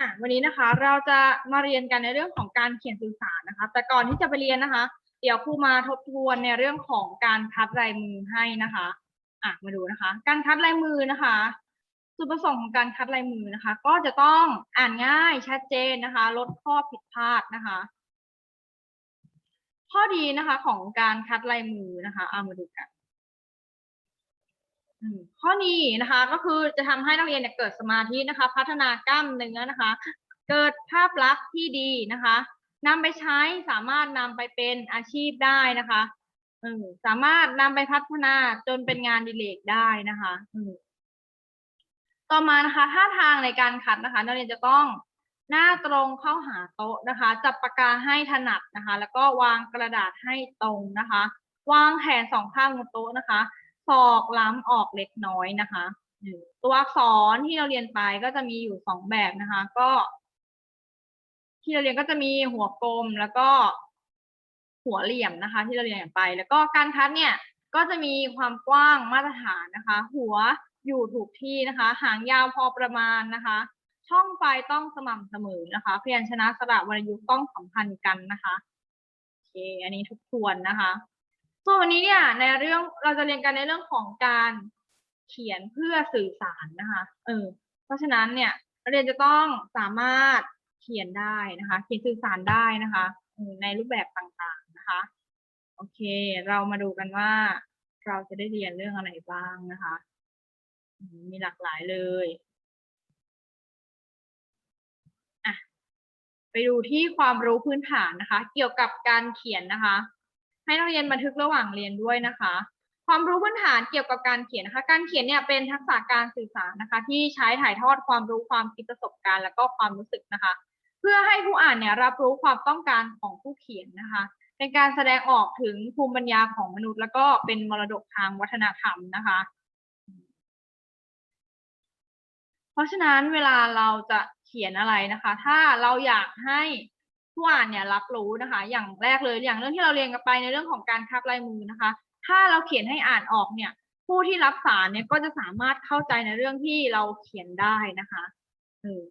อะวันนี้นะคะเราจะมาเรียนกันในเรื่องของการเขียนสื่อสารนะคะ แต่ก่อนที่จะไปเรียนนะคะ เดี๋ยวครูมาทบทวนในเรื่องของการคัดลายมือให้นะคะอะมาดูนะคะ การคัดลายมือนะคะ จุดประสงค์ของการคัดลายมือนะคะ ก็จะต้องอ่านง่ายชัดเจนนะคะ ลดข้อผิดพลาดนะคะ ข้อดีนะคะของการคัดลายมือนะคะเอามาดูกัน ข้อนี้นะคะก็คือจะทำให้นักเรียนเนี่ยเกิดสมาธินะคะ พัฒนากล้ามเนื้อนะคะ เกิดภาพลักษณ์ที่ดีนะคะนำไปใช้สามารถนำไปเป็นอาชีพได้นะคะสามารถนำไปพัฒนาจนเป็นงานดิเลกได้นะคะต่อมานะคะท่าทางในการคัดนะคะนักเรียนจะต้องหน้าตรงเข้าหาโต๊ะนะคะ จับปากกาให้ถนัดนะคะ แล้วก็วางกระดาษให้ตรงนะคะ วางแขนสองข้างบนโต๊ะนะคะ อกล้ำออกเล็กน้อยนะคะตัวอักษรที่เราเรียนไปก็จะมีอยู่สองแบบนะคะ ก็ ที่เราเรียนก็จะมีหัวกลมแล้วก็หัวเหลี่ยมนะคะ ที่เราเรียนไป แล้วก็การคัดเนี่ยก็จะมีความกว้างมาตรฐานนะคะ หัวอยู่ถูกที่นะคะ หางยาวพอประมาณนะคะ ช่องไฟต้องสม่ำเสมอนะคะพยัญชนะสระวรรณยุกต์ต้องสัมพันธ์กันนะคะโอเคอันนี้ทุกทวนนะคะ ส่วนวันนี้เนี่ยในเรื่องเราจะเรียนกันในเรื่องของการเขียนเพื่อสื่อสารนะคะเออเพราะฉะนั้นเนี่ยนักเรียนจะต้องสามารถเขียนได้นะคะ เขียนสื่อสารได้นะคะในรูปแบบต่างๆนะคะ โอเค เรามาดูกันว่า เราจะได้เรียนเรื่องอะไรบ้างนะคะมมีหลากหลายเลยอะไปดูที่ความรู้พื้นฐานนะคะ เกี่ยวกับการเขียนนะคะ ให้นักเรียนบันทึกระหว่างเรียนด้วยนะคะ ความรู้พื้นฐานเกี่ยวกับการเขียนนะคะ การเขียนเนี่ยเป็นทักษะการสื่อสารนะคะ ที่ใช้ถ่ายทอดความรู้ความคิดประสบการณ์ แล้วก็ความรู้สึกนะคะ เพื่อให้ผู้อ่านเนี่ยรับรู้ความต้องการของผู้เขียนนะคะ เป็นการแสดงออกถึงภูมิปัญญาของมนุษย์ แล้วก็เป็นมรดกทางวัฒนธรรมนะคะเพราะฉะนั้นเวลาเราจะเขียนอะไรนะคะ ถ้าเราอยากให้ ผู้อ่านเนี่ยรับรู้นะคะ อย่างแรกเลยอย่างเรื่องที่เราเรียนกันไปในเรื่องของการคัดลายมือนะคะ ถ้าเราเขียนให้อ่านออกเนี่ย ผู้ที่รับสารเนี่ยก็จะสามารถเข้าใจในเรื่องที่เราเขียนได้นะคะเออ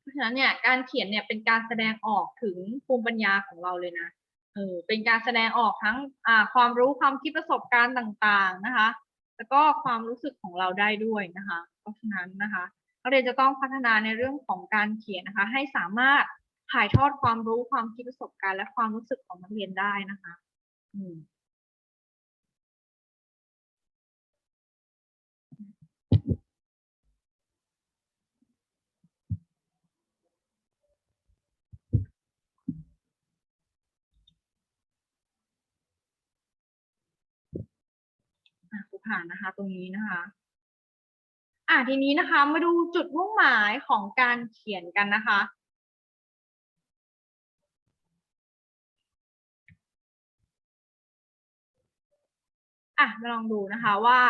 เพราะฉะนั้นเนี่ยการเขียนเนี่ยเป็นการแสดงออกถึงภูมิปัญญาของเราเลยนะ ออเป็นการแสดงออกทั้งอ่าความรู้ความคิดประสบการณ์ต่างๆนะคะ แล้วก็ความรู้สึกของเราได้ด้วยนะคะ เพราะฉะนั้นนะคะนักเรียนจะต้องพัฒนาในเรื่องของการเขียนนะคะ ให้สามารถถ่ายทอดความรู้ความคิดประสบการณ์ และความรู้สึกของนักเรียนได้นะคะ อืม อะครูผ่านนะคะ ตรงนี้นะคะอะทีนี้นะคะมาดูจุดมุ่งหมายของการเขียนกันนะคะ อะมาลองดูนะคะว่า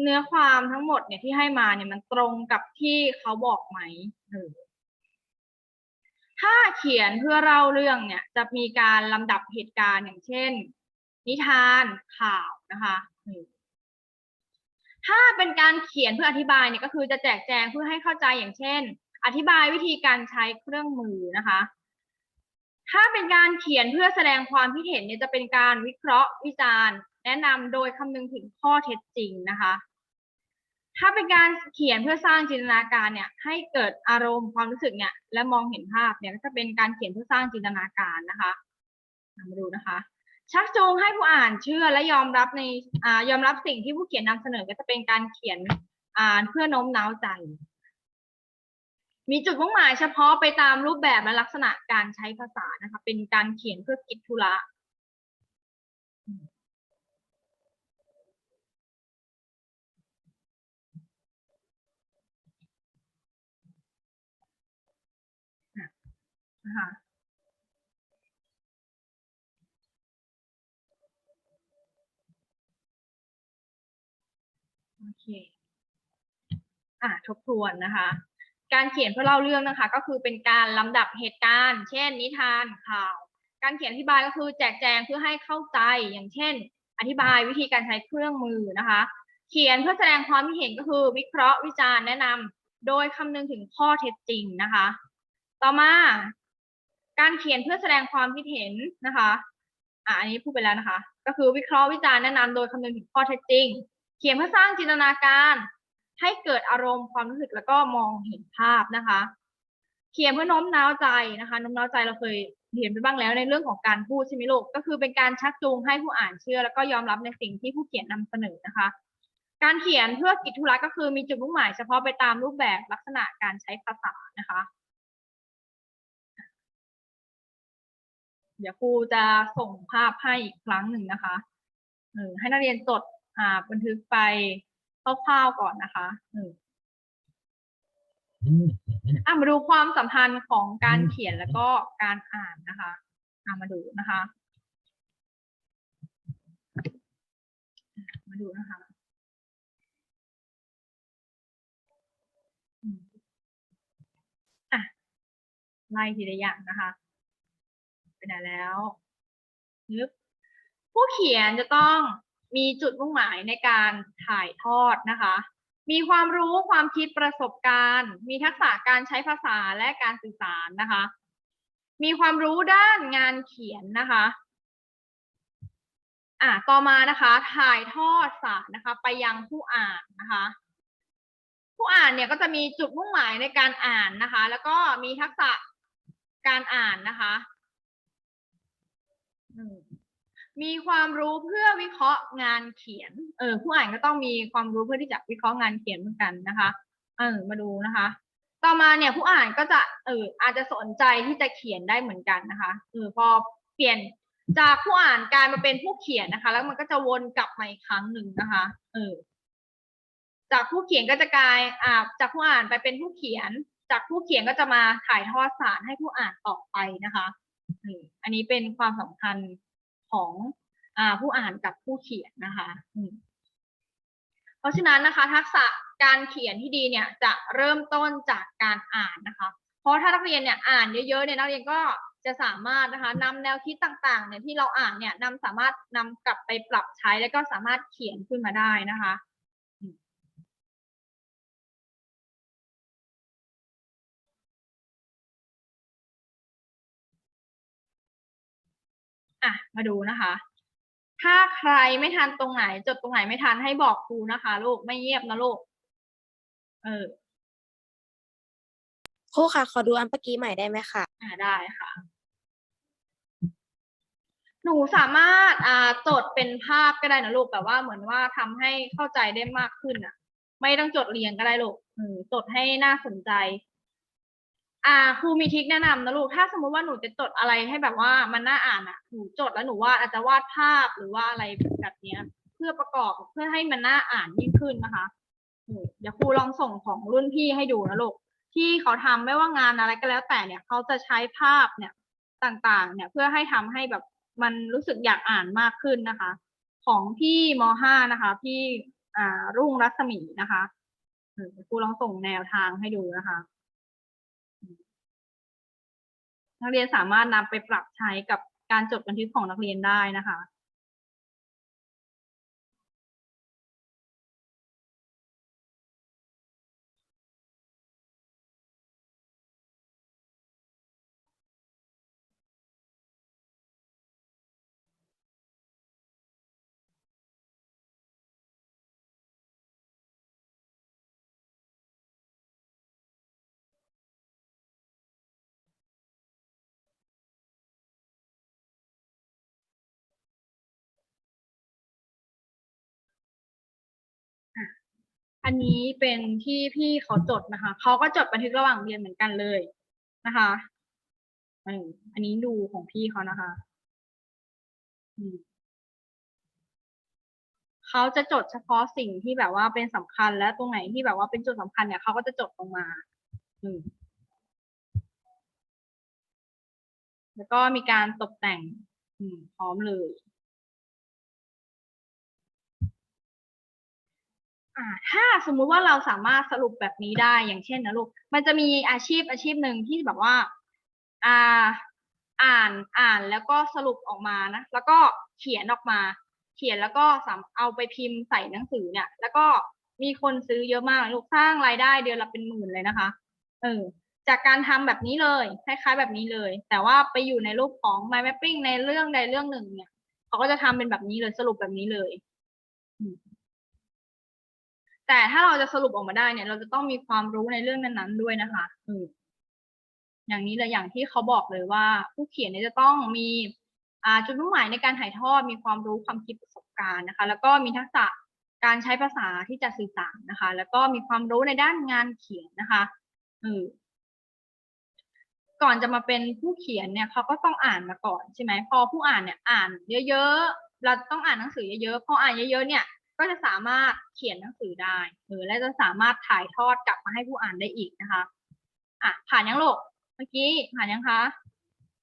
เนื้อความทั้งหมดเนี่ยที่ให้มาเนี่ยมันตรงกับที่เขาบอกไหมเออถ้าเขียนเพื่อเล่าเรื่องเนี่ยจะมีการลำดับเหตุการณ์อย่างเช่น นิทานข่าวนะคะเออ ถ้าเป็นการเขียนเพื่ออธิบายเนี่ยก็คือจะแจกแจงเพื่อให้เข้าใจอย่างเช่น อธิบายวิธีการใช้เครื่องมือนะคะ ถ้าเป็นการเขียนเพื่อแสดงความคิดเห็นเนี่ยจะเป็นการวิเคราะห์วิจารณ์ แนะนำโดยคำนึงถึงข้อเท็จจริงนะคะ ถ้าเป็นการเขียนเพื่อสร้างจินตนาการเนี่ยให้เกิดอารมณ์ความรู้สึกเนี่ยและมองเห็นภาพเนี่ยก็จะเป็นการเขียนเพื่อสร้างจินตนาการนะคะมาดูนะคะ ชักจูงให้ผู้อ่านเชื่อและยอมรับในอ่ายอมรับสิ่งที่ผู้เขียนนำเสนอก็จะเป็นการเขียนอ่านเพื่อโน้มน้าวใจ มีจุดมุ่งหมายเฉพาะไปตามรูปแบบและลักษณะการใช้ภาษานะคะ เป็นการเขียนเพื่อกิจธุระนะคะ โอเคอะทบทวนนะคะ การเขียนเพื่อเล่าเรื่องนะคะ ก็คือเป็นการลำดับเหตุการณ์ เช่น นิทานข่าว การเขียนอธิบายก็คือแจกแจงเพื่อให้เข้าใจอย่างเช่น อธิบายวิธีการใช้เครื่องมือนะคะ เขียนเพื่อแสดงความคิดเห็นก็คือ วิเคราะห์วิจารณ์แนะนำโดยคำนึงถึงข้อเท็จจริงนะคะ ต่อมาการเขียนเพื่อแสดงความคิดเห็นนะคะอะอันนี้พูดไปแล้วนะคะ ก็คือวิเคราะห์วิจารณ์แนะนำโดยคำนึงถึงข้อเท็จจริง เขียนเพื่อสร้างจินตนาการให้เกิดอารมณ์ความรู้สึกแล้วก็มองเห็นภาพนะคะ เขียนเพื่อโน้มน้าวใจนะคะโน้มน้าวใจเราเคยเรียนไปบ้างแล้วในเรื่องของการพูดใช่ไหมลูกก็คือเป็นการชักจูงให้ผู้อ่านเชื่อ แล้วก็ยอมรับในสิ่งที่ผู้เขียนนำเสนอนะคะ การเขียนเพื่อกิจธุระก็คือมีจุดมุ่งหมายเฉพาะไปตามรูปแบบลักษณะการใช้ภาษานะคะ เดี๋ยวครูจะส่งภาพให้อีกครั้งหนึ่งนะคะให้นักเรียนจด อ่าบันทึกไปคร่าวๆก่อนนะคะเอออะมาดูความสัมพันธ์ของการเขียนแล้วก็การอ่านนะคะอะมาดูนะคะ มาดูนะคะอืมอะไล่ทีละอย่างนะคะไปไหนแล้วนึกผู้เขียนจะต้อง มีจุดมุ่งหมายในการถ่ายทอดนะคะ มีความรู้ความคิดประสบการณ์ มีทักษะการใช้ภาษาและการสื่อสารนะคะ มีความรู้ด้านงานเขียนนะคะอะต่อมานะคะถ่ายทอดสารนะคะไปยังผู้อ่านนะคะ ผู้อ่านเนี่ยก็จะมีจุดมุ่งหมายในการอ่านนะคะ แล้วก็มีทักษะการอ่านนะคะอื มีความรู้เพื่อวิเคราะห์งานเขียน เออ ผู้อ่านก็ต้องมีความรู้เพื่อที่จะวิเคราะห์งานเขียนเหมือนกันนะคะ เออ มาดูนะคะ ต่อมาเนี่ยผู้อ่านก็จะ เออ อาจจะสนใจที่จะเขียนได้เหมือนกันนะคะ เออ พอเปลี่ยนจากผู้อ่านกลายมาเป็นผู้เขียนนะคะ แล้วมันก็จะวนกลับมาอีกครั้งหนึ่งนะคะ เออ จากผู้เขียนก็จะกลาย อ่า จากผู้อ่านไปเป็นผู้เขียน จากผู้เขียนก็จะมาถ่ายทอดสารให้ผู้อ่านต่อไปนะคะอออันนี้เป็นความสำคัญ ของอผู้อ่านกับผู้เขียนนะคะ เพราะฉะนั้นนะคะ ทักษะการเขียนที่ดีเนี่ยจะเริ่มต้นจากการอ่านนะคะ เพราะถ้านักเรียนเนี่ยอ่านเยอะๆเนี่ยนักเรียนก็จะสามารถนะคะนำแนวคิดต่างๆเนี่ยที่เราอ่านเนี่ยนำสามารถนำกลับไปปรับใช้แล้วก็สามารถเขียนขึ้นมาได้นะคะ อะมาดูนะคะ ถ้าใครไม่ทันตรงไหน จดตรงไหนไม่ทันให้บอกครูนะคะลูกไม่เงียบนะลูก เออครูค่ะขอดูอันเมื่อกี้ใหม่ได้ไหมคะอ่าได้ค่ะ หนูสามารถอ่าจดเป็นภาพก็ได้นะลูกแต่ว่าเหมือนว่าทำให้เข้าใจได้มากขึ้นอะ ไม่ต้องจดเรียงก็ได้ลูกอืมจดให้น่าสนใจ อ่าครูมีทริคแนะนำนะลูก ถ้าสมมติว่าหนูจะจดอะไรให้แบบว่ามันน่าอ่านอะ หนูจดแล้วหนูวาดอาจจะวาดภาพหรือว่าอะไรแบบเนี้ย เพื่อประกอบเพื่อให้มันน่าอ่านยิ่งขึ้นนะคะอืมเดี๋ยวครูลองส่งของรุ่นพี่ให้ดูนะลูก ที่เขาทำไม่ว่างานอะไรก็แล้วแต่เนี่ยเขาจะใช้ภาพเนี่ยต่างๆ เนี่ยเพื่อให้ทำให้แบบมันรู้สึกอยากอ่านมากขึ้นนะคะ ของพี่มห้านะคะ พี่อ่ารุ่งรัศมีนะคะครูลองส่งแนวทางให้ดูนะคะ นักเรียนสามารถนำไปปรับใช้กับการจดบันทึกของนักเรียนได้นะคะ อันนี้เป็นที่พี่เขาจดนะคะ เขาก็จดบันทึกระหว่างเรียนเหมือนกันเลยนะคะอันนี้ดูของพี่เขานะคะเขาจะจดเฉพาะสิ่งที่แบบว่าเป็นสำคัญและตรงไหนที่แบบว่าเป็นจุดสำคัญเนี่ยเขาก็จะจดลงมาอืมแล้วก็มีการตกแต่ง อืมพร้อมเลย อ่าถ้าสมมุติว่าเราสามารถสรุปแบบนี้ได้อย่างเช่นนะลูก มันจะมีอาชีพอาชีพหนึ่งที่แบบว่า อ่า อ่านอ่านแล้วก็สรุปออกมานะ แล้วก็เขียนออกมา เขียนแล้วก็สามเอาไปพิมพ์ใส่หนังสือเนี่ย แล้วก็มีคนซื้อเยอะมากลูกสร้างรายได้เดือนละเป็นหมื่นเลยนะคะ เออ จากการทำแบบนี้เลยคล้ายๆแบบนี้เลย แต่ว่าไปอยู่ในรูปของ mind mapping ในเรื่องใดเรื่องหนึ่งเนี่ย เขาก็จะทำเป็นแบบนี้เลยสรุปแบบนี้เลยอืม แต่ถ้าเราจะสรุปออกมาได้เนี่ย เราจะต้องมีความรู้ในเรื่องนั้น ๆ ด้วยนะคะอืมอย่างนี้เลยอย่างที่เขาบอกเลยว่า ผู้เขียนเนี่ยจะต้องมีอ่าจุดมุ่งหมายในการถ่ายทอดมีความรู้ความคิดประสบการณ์นะคะ แล้วก็มีทักษะการใช้ภาษาที่จะสื่อสารนะคะ แล้วก็มีความรู้ในด้านงานเขียนนะคะเออก่อนจะมาเป็นผู้เขียนเนี่ยเขาก็ต้องอ่านมาก่อนใช่ไหมพอผู้อ่านเนี่ย อ่าน เยอะๆเราต้องอ่านหนังสือเยอะๆพออ่านเยอะๆเนี่ย ก็จะสามารถเขียนหนังสือได้เออและจะสามารถถ่ายทอดกลับมาให้ผู้อ่านได้อีกนะคะอะผ่านยังโลกเมื่อกี้ผ่านยังคะ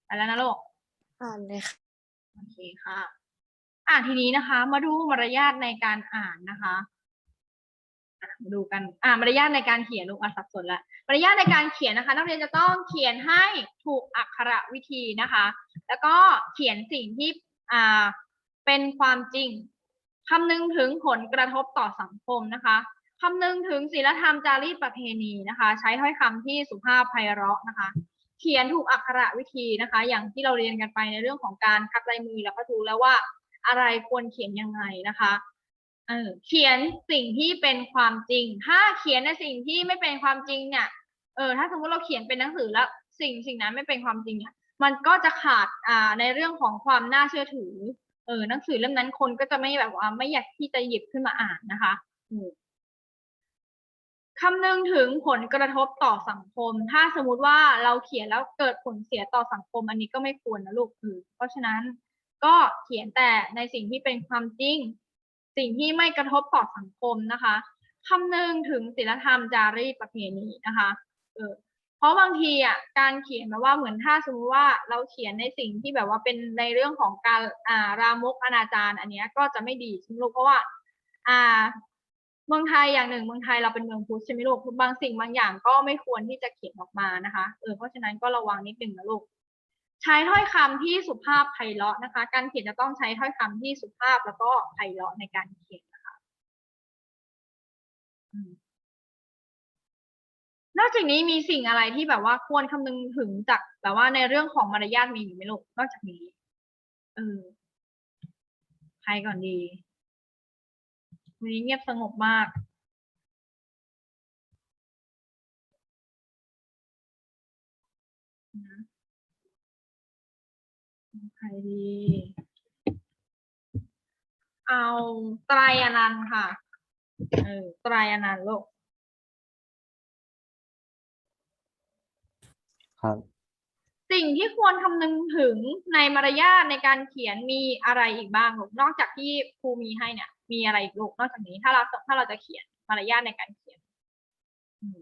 ไปแล้วนะโลกอ่านเลยค่ะโอเคค่ะ อ่าทีนี้นะคะ มาดูมารยาทในการอ่านนะคะอะมาดูกัน อ่ามารยาทในการเขียนลูกอะสับสนละมารยาทในการเขียนนะคะ นักเรียนจะต้องเขียนให้ถูกอักขระวิธีนะคะ แล้วก็เขียนสิ่งที่อ่าเป็นความจริง คำนึงถึงผลกระทบต่อสังคมนะคะคำนึงถึงศีลธรรมจารีตประเพณีนะคะ ใช้ถ้อยคำที่สุภาพไพเราะนะคะ เขียนถูกอักขระวิธีนะคะ อย่างที่เราเรียนกันไปในเรื่องของการคัดลายมือแล้วก็ดูแล้วว่าอะไรควรเขียนยังไงนะคะเออเขียนสิ่งที่เป็นความจริง ถ้าเขียนในสิ่งที่ไม่เป็นความจริงเนี่ยเออถ้าสมมติเราเขียนเป็นหนังสือแล้วสิ่งสิ่งนั้นไม่เป็นความจริงเนี่ยมันก็จะขาดอ่าในเรื่องของความน่าเชื่อถือ เออหนังสือเล่มนั้นคนก็จะไม่แบบว่าไม่อยากที่จะหยิบขึ้นมาอ่านนะคะคำนึงถึงผลกระทบต่อสังคม ถ้าสมมติว่าเราเขียนแล้วเกิดผลเสียต่อสังคม อันนี้ก็ไม่ควรนะลูกคือ เพราะฉะนั้นก็เขียนแต่ในสิ่งที่เป็นความจริง สิ่งที่ไม่กระทบต่อสังคมนะคะคำนึงถึงศีลธรรมจารีตประเพณีนะคะเออ เพราะบางทีอะการเขียนแบบว่าเหมือนถ้าสมมติว่าเราเขียนในสิ่งที่แบบว่าเป็นในเรื่องของการอ่ารามกอนาจารอันเนี้ยก็จะไม่ดีใช่ไหมลูกเพราะว่า อ่า เมืองไทยอย่างหนึ่งเมืองไทยเราเป็นเมืองพุทธใช่ไหมลูกบางสิ่งบางอย่างก็ไม่ควรที่จะเขียนออกมานะคะเออเพราะฉะนั้นก็ระวังนิดนึงนะลูกใช้ถ้อยคำที่สุภาพไพเราะนะคะ การเขียนจะต้องใช้ถ้อยคำที่สุภาพแล้วก็ไพเราะในการเขียนนะคะอืม นอกจากนี้มีสิ่งอะไรที่แบบว่าควรคำนึงถึงจากแบบว่าในเรื่องของมารยาทมีอยู่ไหมลูกนอกจากนี้เออใครก่อนดีวันนี้เงียบสงบมาก ใครดี เอาไตรอนันต์ค่ะ เออไตรอนันต์ลูก ครับ สิ่งที่ควรคำนึงถึงในมารยาทในการเขียนมีอะไรอีกบ้างลูกนอกจากที่ครูมีให้เนี่ย มีอะไรอีกลูกนอกจากนี้ถ้าเราถ้าเราจะเขียนมารยาทในการเขียนอืม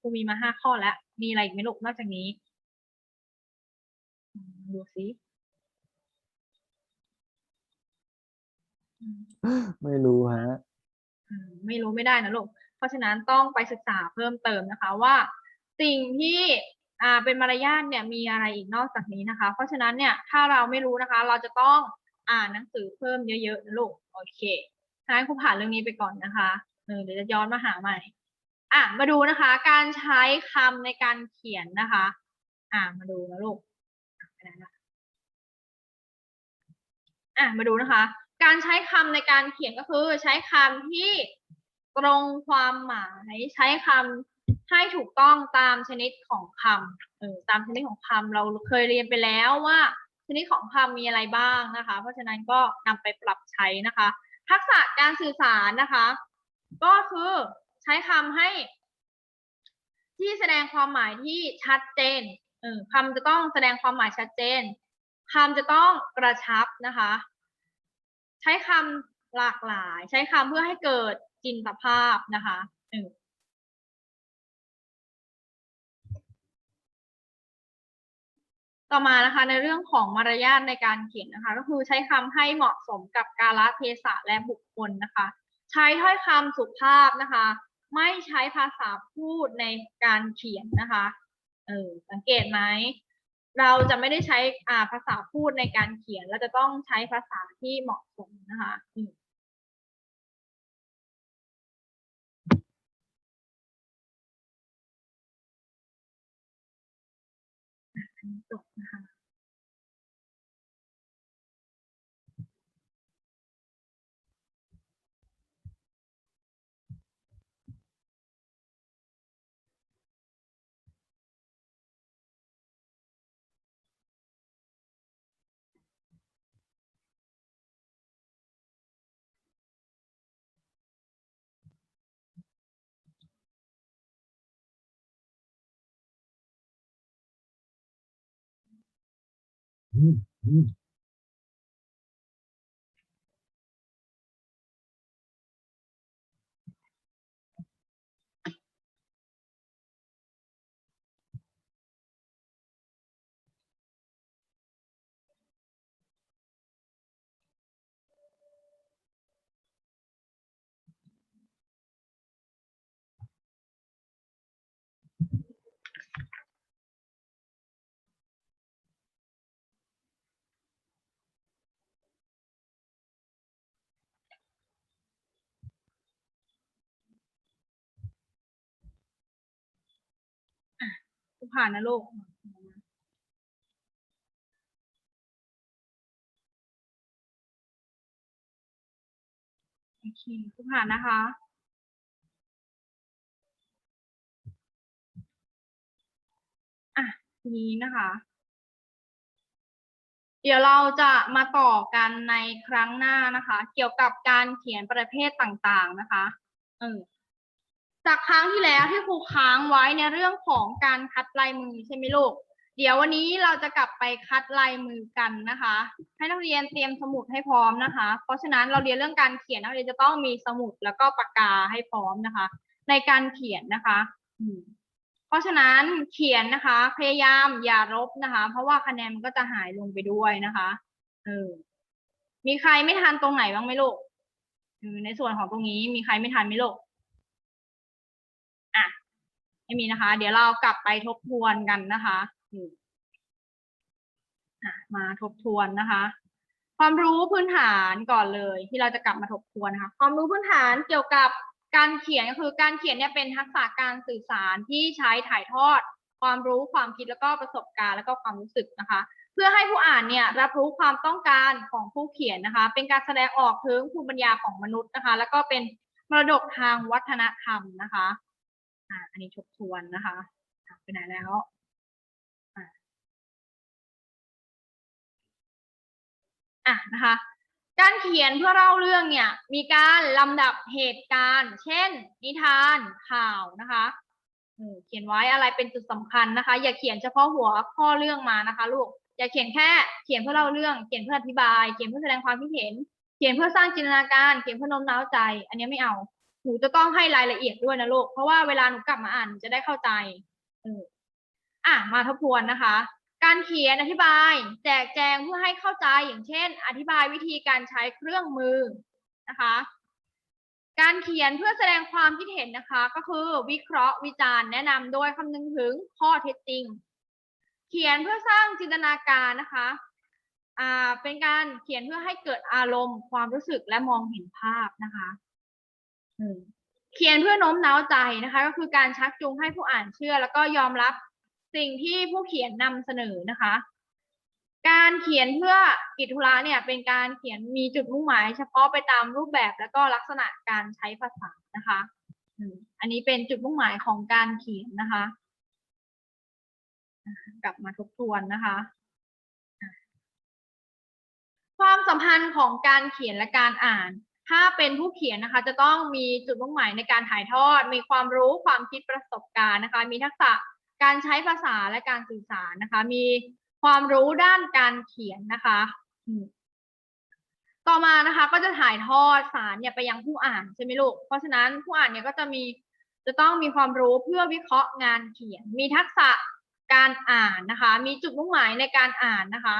ครูมีมาห้าข้อแล้ว มีอะไรอีกไหมลูกนอกจากนี้อืมดูสิอืมไม่รู้ฮะอืมไม่รู้ไม่ได้นะลูกเพ ราะฉะนั้นต้องไปศึกษาเพิ่มเติมนะคะว่าสิ่งที่เป็นมารยาทเนี่ยมีอะไรอีกนอกจากนี้นะคะ เพราะฉะนั้นเนี่ยถ้าเราไม่รู้นะคะ เราจะต้องอ่านหนังสือเพิ่มเยอะๆนะลูกโอเคงั้นครูผ่านเรื่องนี้ไปก่อนนะคะเออเดี๋ยวจะย้อนมาหาใหม่อะมาดูนะคะ การใช้คำในการเขียนนะคะ อะมาดูนะลูกอะมาดูนะคะ การใช้คำในการเขียนก็คือใช้คำที่ ตรงความหมายใช้คำให้ถูกต้องตามชนิดของคำเออตามชนิดของคำเราเคยเรียนไปแล้วว่า ชนิดของคำมีอะไรบ้างนะคะ เพราะฉะนั้นก็นำไปปรับใช้นะคะ ทักษะการสื่อสารนะคะ ก็คือใช้คำให้ ที่แสดงความหมายที่ชัดเจนเออคำจะต้องแสดงความหมายชัดเจนคำจะต้องกระชับนะคะ ใช้คำ หลากหลาย ใช้คำเพื่อให้เกิดจินตภาพนะคะต่อมานะคะในเรื่องของมารยาทในการเขียนนะคะ ก็คือใช้คำให้เหมาะสมกับกาลเทศะและบุคคลนะคะ ใช้ถ้อยคำสุภาพนะคะ ไม่ใช้ภาษาพูดในการเขียนนะคะเออสังเกตไหมเราจะไม่ได้ใช้อ่าภาษาพูดในการเขียน เราจะต้องใช้ภาษาที่เหมาะสมนะคะอืม นตกนะคะ ทุ กผ่านนะลูกโอเคผ่านนะคะอะนี้นะคะ เดี๋ยวเราจะมาต่อกันในครั้งหน้านะคะ เกี่ยวกับการเขียนประเภทต่างๆนะคะ เออ จากครั้งที่แล้วที่ครูค้างไว้ในเรื่องของการคัดลายมือใช่ไหมลูก เดี๋ยววันนี้เราจะกลับไปคัดลายมือกันนะคะ ให้นักเรียนเตรียมสมุดให้พร้อมนะคะ เพราะฉะนั้นเราเรียนเรื่องการเขียนนักเรียนจะต้องมีสมุดแล้วก็ปากกาให้พร้อมนะคะ ในการเขียนนะคะเพราะฉะนั้นเขียนนะคะ พยายามอย่ารบนะคะ เพราะว่าคะแนนมันก็จะหายลงไปด้วยนะคะเออมีใครไม่ทันตรงไหนบ้างไหมลูกในส่วนของตรงนี้มีใครไม่ทันไหมลูก ไม่มีนะคะ เดี๋ยวเรากลับไปทบทวนกันนะคะมอะมาทบทวนนะคะ ความรู้พื้นฐานก่อนเลย ที่เราจะกลับมาทบทวนนะคะความรู้พื้นฐานเกี่ยวกับการเขียนก็คือการเขียนเนี่ยเป็นทักษะการสื่อสารที่ใช้ถ่ายทอด ความรู้ความคิดแล้วก็ประสบการณ์แล้วก็ความรู้สึกนะคะ เพื่อให้ผู้อ่านเนี่ยรับรู้ความต้องการของผู้เขียนนะคะ เป็นการแสดงออกถึงภูมิปัญญาของมนุษย์นะคะ แล้วก็เป็นมรดกทางวัฒนธรรมนะคะ อ่าอันนี้ทบทวนนะคะไปไหนแล้วอะนะคะ การเขียนเพื่อเล่าเรื่องเนี่ย มีการลำดับเหตุการณ์ เช่น นิทานข่าวนะคะเขียนไว้อะไรเป็นจุดสำคัญนะคะ อย่าเขียนเฉพาะหัวข้อเรื่องมานะคะ ลูกอย่าเขียนแค่เขียนเพื่อเล่าเรื่องเขียนเพื่ออธิบาย เขียนเพื่อแสดงความคิดเห็น เขียนเพื่อสร้างจินตนาการ เขียนเพื่อโน้มน้าวใจ อันนี้ไม่เอา หนูจะต้องให้รายละเอียดด้วยนะลูก เพราะว่าเวลาหนูกลับมาอ่านหนูจะได้เข้าใจเอออะมาทบทวนนะคะ การเขียนอธิบาย แจกแจงเพื่อให้เข้าใจอย่างเช่น อธิบายวิธีการใช้เครื่องมือนะคะ การเขียนเพื่อแสดงความคิดเห็นนะคะ ก็คือวิเคราะห์วิจารณ์แนะนำโดยคำนึงถึงข้อเท็จจริง เขียนเพื่อสร้างจินตนาการนะคะอ่าเป็นการเขียนเพื่อให้เกิดอารมณ์ ความรู้สึกและมองเห็นภาพนะคะ เขียนเพื่อโน้มน้าวใจนะคะ ก็คือการชักจูงให้ผู้อ่านเชื่อ แล้วก็ยอมรับสิ่งที่ผู้เขียนนำเสนอนะคะ การเขียนเพื่อกิจธุระเนี่ย เป็นการเขียนมีจุดมุ่งหมาย เฉพาะไปตามรูปแบบแล้วก็ลักษณะการใช้ภาษานะคะอันนี้เป็นจุดมุ่งหมายของการเขียนนะคะ กลับมาทบทวนนะคะ ความสัมพันธ์ของการเขียนและการอ่าน ถ้าเป็นผู้เขียนนะคะ จะต้องมีจุดมุ่งหมายในการถ่ายทอด มีความรู้ความคิดประสบการณ์นะคะ มีทักษะการใช้ภาษาและการสื่อสารนะคะ มีความรู้ด้านการเขียนนะคะ ต่อมานะคะ ก็จะถ่ายทอดสารเนี่ยไปยังผู้อ่านใช่ไหมลูก เพราะฉะนั้นผู้อ่านเนี่ยก็จะมีจะต้องมีความรู้เพื่อวิเคราะห์งานเขียน มีทักษะการอ่านนะคะ มีจุดมุ่งหมายในการอ่านนะคะ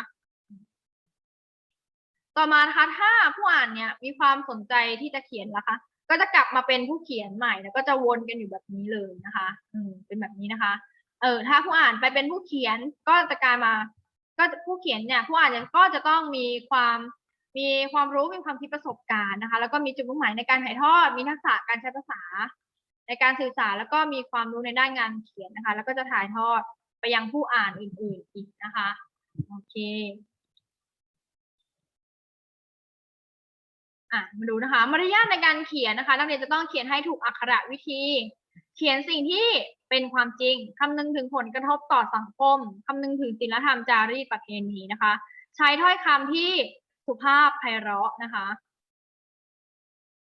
ต่อมานะคะถ้าผู้อ่านเนี่ยมีความสนใจที่จะเขียนนะคะ ก็จะกลับมาเป็นผู้เขียนใหม่แล้วก็จะวนกันอยู่แบบนี้เลยนะคะ อืมเป็นแบบนี้นะคะ เออถ้าผู้อ่านไปเป็นผู้เขียนก็จะกลายมา ก็ผู้เขียนเนี่ยผู้อ่านเนี่ยก็จะต้องมีความมีความรู้มีความคิดประสบการณ์นะคะ แล้วก็มีจุดมุ่งหมายในการถ่ายทอด มีทักษะการใช้ภาษา ในการสื่อสารแล้วก็มีความรู้ในด้านงานเขียนนะคะ แล้วก็จะถ่ายทอดไปยังผู้อ่านอื่น ๆ อีกนะคะโอเค อะมาดูนะคะ มารยาทในการเขียนนะคะนักเรียนจะต้องเขียนให้ถูกอักขระวิธี เขียนสิ่งที่เป็นความจริงคำนึงถึงผลกระทบต่อสังคมคำนึงถึงศีลธรรมจารีตประเพณีนะคะ ใช้ถ้อยคำที่สุภาพไพเราะนะคะ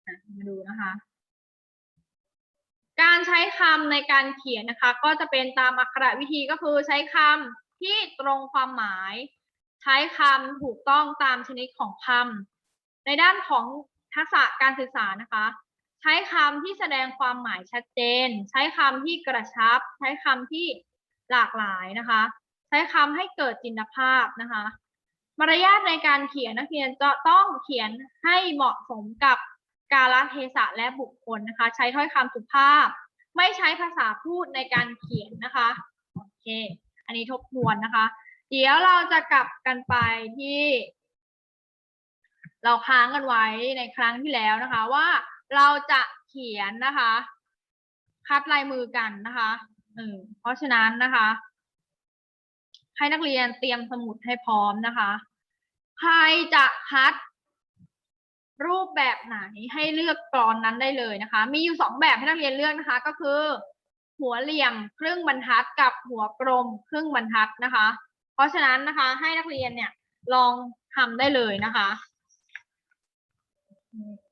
อะมาดูนะคะ การใช้คำในการเขียนนะคะ ก็จะเป็นตามอักขระวิธีก็คือใช้คำที่ตรงความหมาย ใช้คำถูกต้องตามชนิดของคำ ในด้านของทักษะการสื่อสารนะคะ ใช้คำที่แสดงความหมายชัดเจน ใช้คำที่กระชับ ใช้คำที่หลากหลายนะคะ ใช้คำให้เกิดจินตภาพนะคะ มารยาทในการเขียนนักเรียนจะต้องเขียนให้เหมาะสมกับกาลเทศะและบุคคลนะคะ ใช้ถ้อยคำสุภาพ ไม่ใช้ภาษาพูดในการเขียนนะคะโอเค อันนี้ทบทวนนะคะ เดี๋ยวเราจะกลับกันไปที่ เราค้างกันไว้ในครั้งที่แล้วนะคะ ว่าเราจะเขียนนะคะ คัดลายมือกันนะคะเออเพราะฉะนั้นนะคะ ให้นักเรียนเตรียมสมุดให้พร้อมนะคะ ใครจะคัดรูปแบบไหนให้เลือกกรอนนั้นได้เลยนะคะ มีอยู่สองแบบให้นักเรียนเลือกนะคะ ก็คือ หัวเหลี่ยมครึ่งบรรทัดกับหัวกลมครึ่งบรรทัดนะคะ เพราะฉะนั้นนะคะ ให้นักเรียนเนี่ยลองทำได้เลยนะคะ Mm-hmm.